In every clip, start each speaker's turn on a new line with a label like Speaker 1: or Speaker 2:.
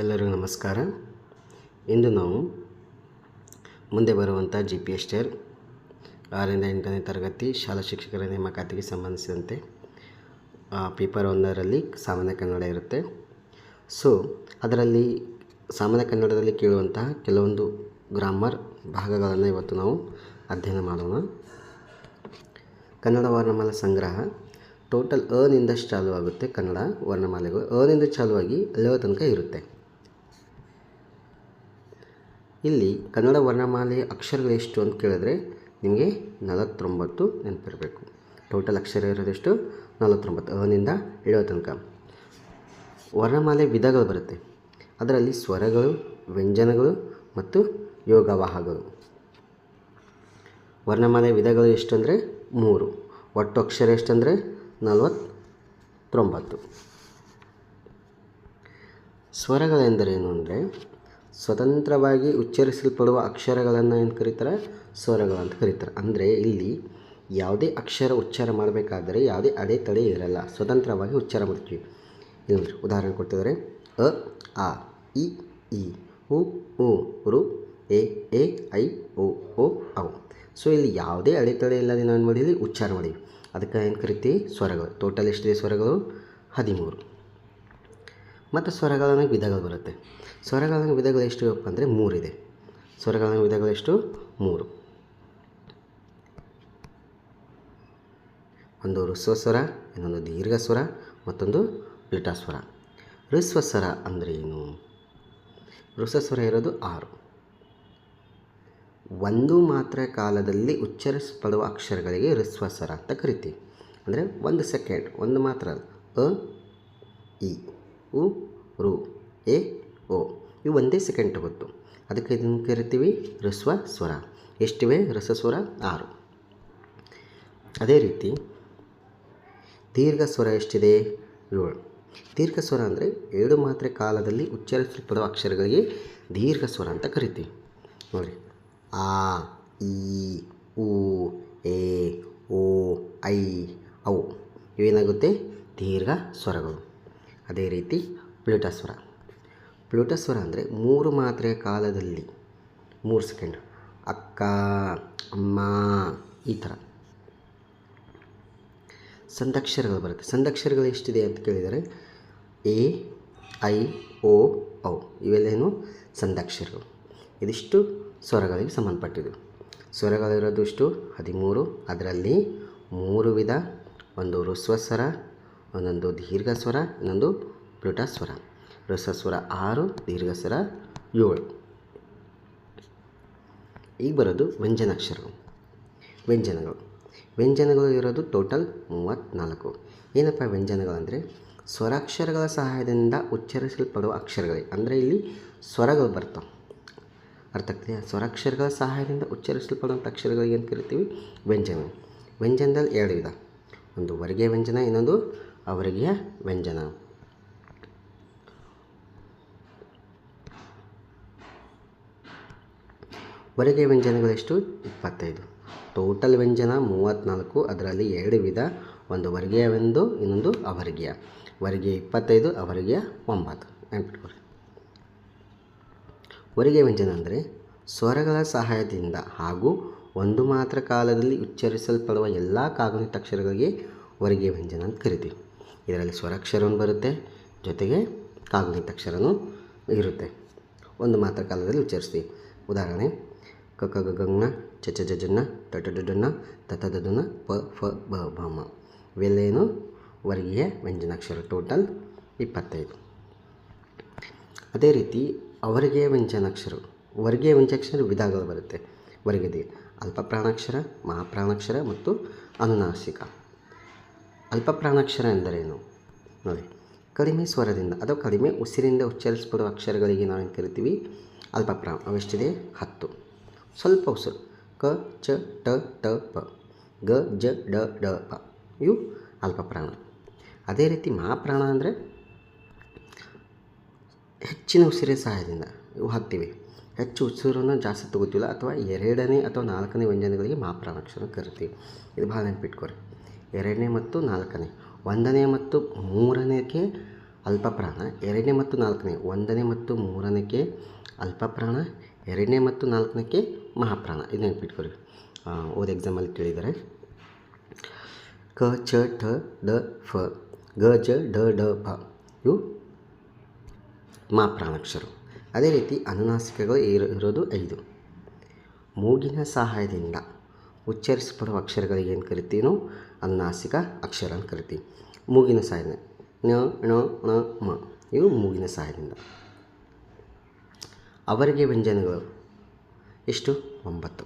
Speaker 1: ಎಲ್ಲರಿಗೂ ನಮಸ್ಕಾರ. ಇಂದು ನಾವು ಮುಂದೆ ಬರುವಂಥ ಜಿ ಪಿ ಎಸ್ ಟೇರ್ ಆರರಿಂದ ಎಂಟನೇ ತರಗತಿ ಶಾಲಾ ಶಿಕ್ಷಕರ ನೇಮಕಾತಿಗೆ ಸಂಬಂಧಿಸಿದಂತೆ ಪೇಪರ್ ಒಂದರಲ್ಲಿ ಸಾಮಾನ್ಯ ಕನ್ನಡ ಇರುತ್ತೆ. ಸೊ ಅದರಲ್ಲಿ ಸಾಮಾನ್ಯ ಕನ್ನಡದಲ್ಲಿ ಕೇಳುವಂತಹ ಕೆಲವೊಂದು ಗ್ರಾಮರ್ ಭಾಗಗಳನ್ನು ಇವತ್ತು ನಾವು ಅಧ್ಯಯನ ಮಾಡೋಣ. ಕನ್ನಡ ವರ್ಣಮಾಲ ಸಂಗ್ರಹ ಟೋಟಲ್ ಅನಿಂದ ಚಾಲುವಾಗುತ್ತೆ ಕನ್ನಡ ವರ್ಣಮಾಲೆಗಳು. ಅನಿಂದ ಚಾಲುವಾಗಿ ಅಲ್ಲಿವ ತನಕ ಇರುತ್ತೆ. ಇಲ್ಲಿ ಕನ್ನಡ ವರ್ಣಮಾಲೆಯ ಅಕ್ಷರಗಳು ಎಷ್ಟು ಅಂತ ಕೇಳಿದ್ರೆ ನಿಮಗೆ ನಲವತ್ತೊಂಬತ್ತು ನೆನಪಿರಬೇಕು. ಟೋಟಲ್ ಅಕ್ಷರ ಇರೋದೆಷ್ಟು ನಲವತ್ತೊಂಬತ್ತು. ಅವನಿಂದ ಇಳುವ ತನಕ. ವರ್ಣಮಾಲೆ ವಿಧಗಳು ಬರುತ್ತೆ. ಅದರಲ್ಲಿ ಸ್ವರಗಳು, ವ್ಯಂಜನಗಳು ಮತ್ತು ಯೋಗವಾಹಗಳು ವರ್ಣಮಾಲೆ ವಿಧಗಳು ಎಷ್ಟು ಅಂದರೆ ಮೂರು. ಒಟ್ಟು ಅಕ್ಷರ ಎಷ್ಟಂದರೆ ನಲವತ್ತೊಂಬತ್ತು. ಸ್ವರಗಳೆಂದರೇನು ಅಂದರೆ ಸ್ವತಂತ್ರವಾಗಿ ಉಚ್ಚರಿಸಲ್ಪಡುವ ಅಕ್ಷರಗಳನ್ನು ಏನು ಕರೀತಾರೆ? ಸ್ವರಗಳು ಅಂತ ಕರೀತಾರೆ. ಅಂದರೆ ಇಲ್ಲಿ ಯಾವುದೇ ಅಕ್ಷರ ಉಚ್ಚಾರ ಮಾಡಬೇಕಾದರೆ ಯಾವುದೇ ಅಡೆತಡೆ ಇರಲ್ಲ. ಸ್ವತಂತ್ರವಾಗಿ ಉಚ್ಚಾರ ಮಾಡ್ತೀವಿ. ಇಲ್ಲಿ ಉದಾಹರಣೆ ಕೊಡ್ತಿದ್ದಾರೆ ಅ, ಆ, ಇ ಇ ಉ ಉ, ರು, ಎ ಎ, ಐ ಓ ಓ ಔ ಸೊ, ಇಲ್ಲಿ ಯಾವುದೇ ಅಡೆತಡೆ ಇಲ್ಲದೆ ನಾನು ಮಾಡಿದ್ವಿ? ಉಚ್ಚಾರ ಮಾಡೀವಿ ಅದಕ್ಕೆ ಏನು ಕರಿತೀವಿ? ಸ್ವರಗಳು. ಟೋಟಲ್ ಎಷ್ಟಿದೆ ಸ್ವರಗಳು? ಹದಿಮೂರು. ಮತ್ತು ಸ್ವರಗಾಲನ ವಿಧಗಳು ಬರುತ್ತೆ. ಸ್ವರಗಾಲನ ವಿಧಗಳು ಎಷ್ಟು ಇವಪ್ಪ ಅಂದರೆ ಮೂರಿದೆ. ವಿಧಗಳು ಎಷ್ಟು? ಮೂರು. ಒಂದು ಋಸ್ವ ಸ್ವರ ಇನ್ನೊಂದು ದೀರ್ಘ ಸ್ವರ ಮತ್ತೊಂದು ಲಿಟಾಸ್ವರ ಸ್ವರ ಋಸ್ವ ಸ್ವರ ಅಂದರೆ ಏನು? ಋಸ್ವ ಸ್ವರ ಇರೋದು ಆರು. ಒಂದು ಮಾತ್ರ ಕಾಲದಲ್ಲಿ ಉಚ್ಚರಿಸಲ್ಪಡುವ ಅಕ್ಷರಗಳಿಗೆ ಋಸ್ವ ಸ್ವರ ಅಂತ ಕರಿತೀವಿ. ಅಂದರೆ ಒಂದು ಸೆಕೆಂಡ್, ಒಂದು ಮಾತ್ರ. ಅ, ಇ. ಉ, ರು, ಎ, ಓ. ಇವು ಒಂದೇ ಸೆಕೆಂಡ್ ತಗೊತ್ತು ಅದಕ್ಕೆ ಇದನ್ನು ಕರಿತೀವಿ ಋಸ್ವ ಸ್ವರ. ಎಷ್ಟಿವೆ? ರಸಸ್ವರ ಆರು. ಅದೇ ರೀತಿ ದೀರ್ಘ ಸ್ವರ ಎಷ್ಟಿದೆ? ಏಳು. ದೀರ್ಘ ಸ್ವರ ಅಂದರೆ ಏಳು ಮಾತ್ರೆ ಕಾಲದಲ್ಲಿ ಉಚ್ಚರಿಸಲ್ಪಡುವ ಅಕ್ಷರಗಳಿಗೆ ದೀರ್ಘ ಸ್ವರ ಅಂತ ಕರಿತೀವಿ. ನೋಡಿ. ಆ, ಇ, ಉ, ಎ, ಓ, ಐ ಅವು ಇವೇನಾಗುತ್ತೆ? ದೀರ್ಘ ಸ್ವರಗಳು. ಅದೇ ರೀತಿ ಪ್ಲೂಟಸ್ವರ. ಪ್ಲೂಟಸ್ವರ ಪ್ಲೂಟ ಸ್ವರ ಅಂದರೆ ಮೂರು ಮಾತ್ರೆಯ ಕಾಲದಲ್ಲಿ, ಮೂರು ಸೆಕೆಂಡ್. ಅಕ್ಕ, ಅಮ್ಮ, ಈ ಥರ. ಸಂದಕ್ಷರಗಳು ಬರುತ್ತೆ. ಸಂದಕ್ಷರಗಳು ಎಷ್ಟಿದೆ ಅಂತ ಕೇಳಿದರೆ, ಎ, ಐ, ಓ, ಔ. ಇವೆಲ್ಲೇನು ಸಂದಕ್ಷರಗಳು. ಇದಿಷ್ಟು ಸ್ವರಗಳಿಗೆ ಸಂಬಂಧಪಟ್ಟಿದ್ದು. ಸ್ವರಗಳಿರೋದು ಇಷ್ಟು? ಹದಿಮೂರು. ಅದರಲ್ಲಿ ಮೂರು ವಿಧ. ಒಂದು ರುಸ್ವ ಒಂದೊಂದು ದೀರ್ಘ ಸ್ವರ ಇನ್ನೊಂದು ಪ್ಲೂಟ ಸ್ವರ ರಸ ಸ್ವರ ಆರು ದೀರ್ಘ ಸ್ವರ ಏಳು. ಈಗ ಬರೋದು ವ್ಯಂಜನಾಕ್ಷರಗಳು. ವ್ಯಂಜನಗಳು. ವ್ಯಂಜನಗಳು ಇರೋದು ಟೋಟಲ್ ಮೂವತ್ತ್ನಾಲ್ಕು ಏನಪ್ಪ ವ್ಯಂಜನಗಳು ಅಂದರೆ? ಸ್ವರಾಕ್ಷರಗಳ ಸಹಾಯದಿಂದ ಉಚ್ಚರಿಸಲ್ಪಡುವ ಅಕ್ಷರಗಳೇ. ಅಂದರೆ ಇಲ್ಲಿ ಸ್ವರಗಳು ಬರ್ತವೆ ಅರ್ಥ ಆಗ್ತದೆ ಸ್ವರಾಕ್ಷರಗಳ ಸಹಾಯದಿಂದ ಉಚ್ಚರಿಸಲ್ಪಡುವಂಥ ಅಕ್ಷರಗಳಿಗೆ ಏನು ಕರಿತೀವಿ? ವ್ಯಂಜನ ವ್ಯಂಜನದಲ್ಲಿ ಎರಡು ವಿಧ. ಒಂದು ವರ್ಗೀಯ ವ್ಯಂಜನ, ಇನ್ನೊಂದು ಅವರ್ಗೀಯ ವ್ಯಂಜನ. ಹೊರಗೆ ವ್ಯಂಜನಗಳೆಷ್ಟು? ಇಪ್ಪತ್ತೈದು. ಟೋಟಲ್ ವ್ಯಂಜನ ಮೂವತ್ತ್ನಾಲ್ಕು ಅದರಲ್ಲಿ ಎರಡು ವಿಧ, ಒಂದು ವರ್ಗೀಯವೆಂದು ಇನ್ನೊಂದು ಅವರ್ಗೀಯ. ವರ್ಗೀಯ ಇಪ್ಪತ್ತೈದು, ಅವರ್ಗೀಯ ಒಂಬತ್ತು. ನೆನ್ಪಿಟ್ಕೊಳ್ರಿ. ವರ್ಗೀಯ ವ್ಯಂಜನ ಅಂದರೆ ಸ್ವರಗಳ ಸಹಾಯದಿಂದ ಹಾಗೂ ಒಂದು ಮಾತ್ರ ಕಾಲದಲ್ಲಿ ಉಚ್ಚರಿಸಲ್ಪಡುವ ಎಲ್ಲ ಕಾಗುಣಿತ ಅಕ್ಷರಗಳಿಗೆ ವರ್ಗೀಯ ವ್ಯಂಜನ ಅಂತ ಕರಿತೀವಿ. ಇದರಲ್ಲಿ ಸ್ವರಾಕ್ಷರವೂ ಬರುತ್ತೆ, ಜೊತೆಗೆ ಕಾಗುಣಿತ ಅಕ್ಷರನೂ ಇರುತ್ತೆ. ಒಂದು ಮಾತ್ರ ಕಾಲದಲ್ಲಿ ಉಚ್ಚರಿಸ್ತೀವಿ. ಉದಾಹರಣೆ, ಕ ಕ, ಗ ಗಂಗ್ನ ಚ ಚ, ಜ ಜನ್ನ ಟ ಟ ಡನ್ನ ತ ತ, ದ ದನ ಪ, ಫ, ಬ ಭ ಮ. ಇವೆಲ್ಲೇನು? ವರ್ಗೀಯ ವ್ಯಂಜನಾಕ್ಷರ ಟೋಟಲ್ ಇಪ್ಪತ್ತೈದು. ಅದೇ ರೀತಿ ಅವರ್ಗೀಯ ವ್ಯಂಜನಾಕ್ಷರ, ವರ್ಗೀಯ ವ್ಯಂಜನಾಕ್ಷರ ವಿಧಗಳು ಬರುತ್ತೆ. ವರ್ಗದಿ ಅಲ್ಪ ಪ್ರಾಣಾಕ್ಷರ ಮಹಾಪ್ರಾಣಾಕ್ಷರ ಮತ್ತು ಅನುನಾಸಿಕ. ಅಲ್ಪ ಪ್ರಾಣಾಕ್ಷರ ಎಂದರೇನು? ನೋಡಿ, ಕಡಿಮೆ ಸ್ವರದಿಂದ ಅಥವಾ ಕಡಿಮೆ ಉಸಿರಿಂದ ಉಚ್ಚರಿಸ್ಬಿಡುವ ಅಕ್ಷರಗಳಿಗೆ ನಾವೇನು ಕರಿತೀವಿ? ಅಲ್ಪಪ್ರಾಣ, ಅವೆಷ್ಟಿದೆ? ಹತ್ತು. ಸ್ವಲ್ಪ ಉಸಿರು. ಕ, ಚ, ಟ ಟ, ಪ. ಗ, ಜ, ಡ ಡ, ಪ. ಇವು ಅಲ್ಪಪ್ರಾಣ. ಅದೇ ರೀತಿ ಮಹಾಪ್ರಾಣ ಅಂದರೆ ಹೆಚ್ಚಿನ ಉಸಿರಿನ ಸಹಾಯದಿಂದ ಇವು ಹತ್ತಿವೆ. ಹೆಚ್ಚು ಉಸಿರನ್ನು ಜಾಸ್ತಿ ತಗೋತಿಲ್ಲ ಅಥವಾ ಎರಡನೇ ಅಥವಾ ನಾಲ್ಕನೇ ವ್ಯಂಜನಗಳಿಗೆ ಮಹಾಪ್ರಾಣಾಕ್ಷರ ಕರಿತೀವಿ. ಇದು ಭಾಳ ನೆನ್ಪಿಟ್ಕೊರಿ ಎರಡನೇ ಮತ್ತು ನಾಲ್ಕನೇ, ಒಂದನೇ ಮತ್ತು ಮೂರನೇಕ್ಕೆ ಅಲ್ಪಪ್ರಾಣ, ಎರಡನೇ ಮತ್ತು ನಾಲ್ಕನೇ, ಒಂದನೇ ಮತ್ತು ಮೂರನೇಕ್ಕೆ ಅಲ್ಪಪ್ರಾಣ, ಎರಡನೇ ಮತ್ತು ನಾಲ್ಕನೇಕ್ಕೆ ಮಹಾಪ್ರಾಣ. ಇದು ನೆನ್ಪಿಟ್ಕೊರಿ ಓದ್ ಎಕ್ಸಾಮಲ್ಲಿ ಕೇಳಿದ್ದಾರೆ ಕ, ಚ, ಠ, ಡ, ಫ. ಗ, ಜ, ಡ ಡ, ಪ. ಇವು ಮಹಾಪ್ರಾಣಾಕ್ಷರು. ಅದೇ ರೀತಿ ಅನುನಾಸಿಕಗಳು ಇರೋ, ಇರೋದು ಐದು. ಮೂಗಿನ ಸಹಾಯದಿಂದ. ಉಚ್ಚರಿಸಲ್ಪಡುವ ಅಕ್ಷರಗಳಿಗೆ ಏನು ಕರಿತೀವಿ ನಾವು? ಅನುನಾಸಿಕ ಅಕ್ಷರ ಅಂತ ಕರಿತೀವಿ. ಮೂಗಿನ ಸಹಾಯದಿಂದ ನ, ಣ ಣ, ಮ. ಇವು ಮೂಗಿನ ಸಹಾಯದಿಂದ ಅವರಿಗೆ ವ್ಯಂಜನಗಳು. ಎಷ್ಟು? ಒಂಬತ್ತು.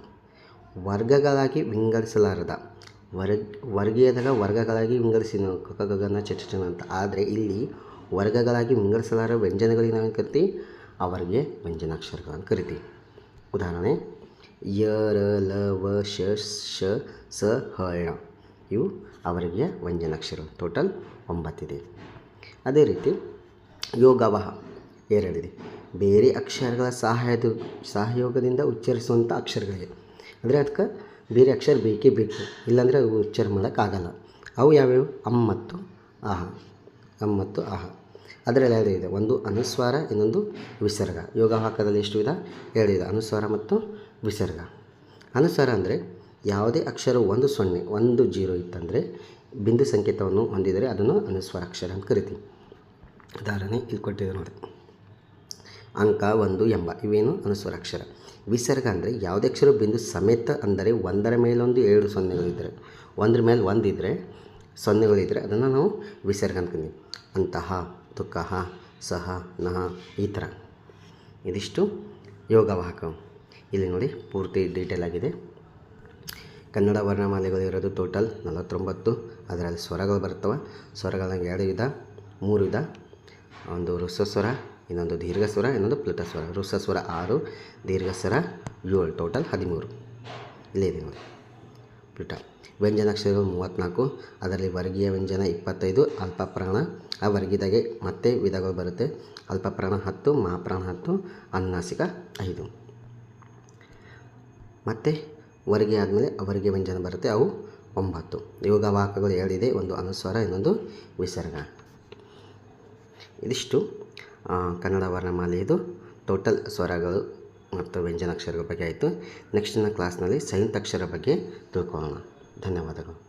Speaker 1: ವರ್ಗಗಳಾಗಿ ವಿಂಗಡಿಸಲಾರದ. ವರ್ಗ ವರ್ಗೀಯದಾಗ ವರ್ಗಗಳಾಗಿ ವಿಂಗಡಿಸಿ ನಾವು ಕ ಕ, ಗ ಗ, ನ, ಚ ಚ ಚ, ನ ಅಂತ. ಆದರೆ ಇಲ್ಲಿ ವರ್ಗಗಳಾಗಿ ವಿಂಗಡಿಸಲಾರ ವ್ಯಂಜನಗಳಿಗೆ ನಾವೇನು ಕರಿತೀವಿ? ಅವರಿಗೆ ವ್ಯಂಜನಾಕ್ಷರಗಳನ್ನು ಕರಿತೀವಿ. ಉದಾಹರಣೆ ಯ ರ ಲ ವ ಶ ಶ ಸ ಹ ಇವು ಅವರಿಗೆ ವ್ಯಂಜನಾಕ್ಷರ ಟೋಟಲ್ ಒಂಬತ್ತಿದೆ. ಅದೇ ರೀತಿ ಯೋಗವಹ ಎರಡಿದೆ. ಬೇರೆ ಅಕ್ಷರಗಳ ಸಹಾಯದ, ಸಹಯೋಗದಿಂದ ಉಚ್ಚರಿಸುವಂಥ ಅಕ್ಷರಗಳಿವೆ ಅಂದರೆ ಅದಕ್ಕೆ ಬೇರೆ ಅಕ್ಷರ ಬೇಕೇ ಬೇಕು. ಇಲ್ಲಾಂದರೆ ಅವು ಉಚ್ಚಾರ ಮಾಡೋಕ್ಕಾಗಲ್ಲ. ಅವು ಯಾವ್ಯಾವು? ಅಮ್ಮತ್ತು ಆಹ ಅಮ್ ಮತ್ತು ಆಹ ಅದರಲ್ಲಿ ಎರಡು ಇದೆ. ಒಂದು ಅನುಸ್ವಾರ, ಇನ್ನೊಂದು ವಿಸರ್ಗ. ಯೋಗವಾಹಕದಲ್ಲಿ ಎಷ್ಟು ವಿಧ ಎರಡು ಇದೆ. ಅನುಸ್ವಾರ ಮತ್ತು ವಿಸರ್ಗ. ಅನುಸ್ವಾರ ಅಂದರೆ ಯಾವುದೇ ಅಕ್ಷರ ಒಂದು ಸೊನ್ನೆ, ಒಂದು ಜೀರೋ ಇತ್ತಂದರೆ ಬಿಂದು ಸಂಕೇತವನ್ನು ಹೊಂದಿದರೆ ಅದನ್ನು ಅನುಸ್ವಾರ ಅಕ್ಷರ ಅಂತ ಕರಿತೀವಿ. ಉದಾಹರಣೆ ಇಲ್ಲಿ ಕೊಟ್ಟಿದೆ ನೋಡಿ. ಅಂಕ ಒಂದು ಎಂಬ, ಇವೇನು? ಅನುಸ್ವಾರ ಅಕ್ಷರ. ವಿಸರ್ಗ ಅಂದರೆ ಯಾವುದೇ ಅಕ್ಷರ ಬಿಂದು ಸಮೇತ ಅಂದರೆ ಒಂದರ ಮೇಲೊಂದು ಏಳು ಸೊನ್ನೆಗಳಿದ್ದರೆ ಒಂದರ ಮೇಲೆ ಒಂದಿದ್ದರೆ ಸೊನ್ನೆಗಳಿದ್ದರೆ ಅದನ್ನು ನಾವು ವಿಸರ್ಗ ಅಂದ್ಕೊಂತೀವಿ ಅಂತಹ ತುಕಃ ಸಹ, ನಹ, ಈ ಥರ. ಇದಿಷ್ಟು ಯೋಗವಾಹಕ ಇಲ್ಲಿ ನೋಡಿ ಪೂರ್ತಿ ಡೀಟೇಲ್ ಆಗಿದೆ. ಕನ್ನಡ ವರ್ಣಮಾಲೆಗಳು ಇರೋದು ಟೋಟಲ್ ನಲವತ್ತೊಂಬತ್ತು. ಅದರಲ್ಲಿ ಸ್ವರಗಳು ಬರ್ತವೆ. ಸ್ವರಗಳಂಗೆ ಎರಡು ವಿಧ, ಮೂರು ವಿಧ. ಒಂದು ಋಸ್ವಸ್ವರ ಇನ್ನೊಂದು ದೀರ್ಘಸ್ವರ, ಇನ್ನೊಂದು ಪ್ಲುತಸ್ವರ. ಋಸ್ವಸ್ವರ ಆರು, ದೀರ್ಘಸ್ವರ ಏಳು, ಟೋಟಲ್ ಹದಿಮೂರು. ಇಲ್ಲೇ ಇದೆ ನೋಡಿ. ಪ್ಲುಟ ವ್ಯಂಜನಾಕ್ಷರಗಳು ಮೂವತ್ತ್ನಾಲ್ಕು, ಅದರಲ್ಲಿ ವರ್ಗೀಯ ವ್ಯಂಜನ ಇಪ್ಪತ್ತೈದು, ಅಲ್ಪಪ್ರಾಣ ಆ ವರ್ಗೀಯದಾಗೆ ಮತ್ತೆ ವಿಧಗಳು ಬರುತ್ತೆ. ಅಲ್ಪಪ್ರಾಣ ಹತ್ತು, ಮಹಾಪ್ರಾಣ ಹತ್ತು, ಅನುನಾಸಿಕ ಐದು. ಮತ್ತು ವರ್ಗೀಯ ಆದಮೇಲೆ ಅವರಿಗೆ ವ್ಯಂಜನ ಬರುತ್ತೆ, ಅವು ಒಂಬತ್ತು. ಯೋಗವಾಹಕಗಳು ಹೇಳಿದೆ ಒಂದು ಅನುಸ್ವಾರ, ಇನ್ನೊಂದು ವಿಸರ್ಗ. ಇದಿಷ್ಟು ಕನ್ನಡ ವರ್ಣಮಾಲೆಯದು. ಟೋಟಲ್ ಸ್ವರಗಳು ಮತ್ತು ವ್ಯಂಜನಾಕ್ಷರಗಳ ಬಗ್ಗೆ ಆಯಿತು. ನೆಕ್ಸ್ಟಿನ ಕ್ಲಾಸ್ನಲ್ಲಿ ಸಂಯುಕ್ತಾಕ್ಷರ ಬಗ್ಗೆ ತಿಳ್ಕೊಳ್ಳೋಣ. ಧನ್ಯವಾದಗಳು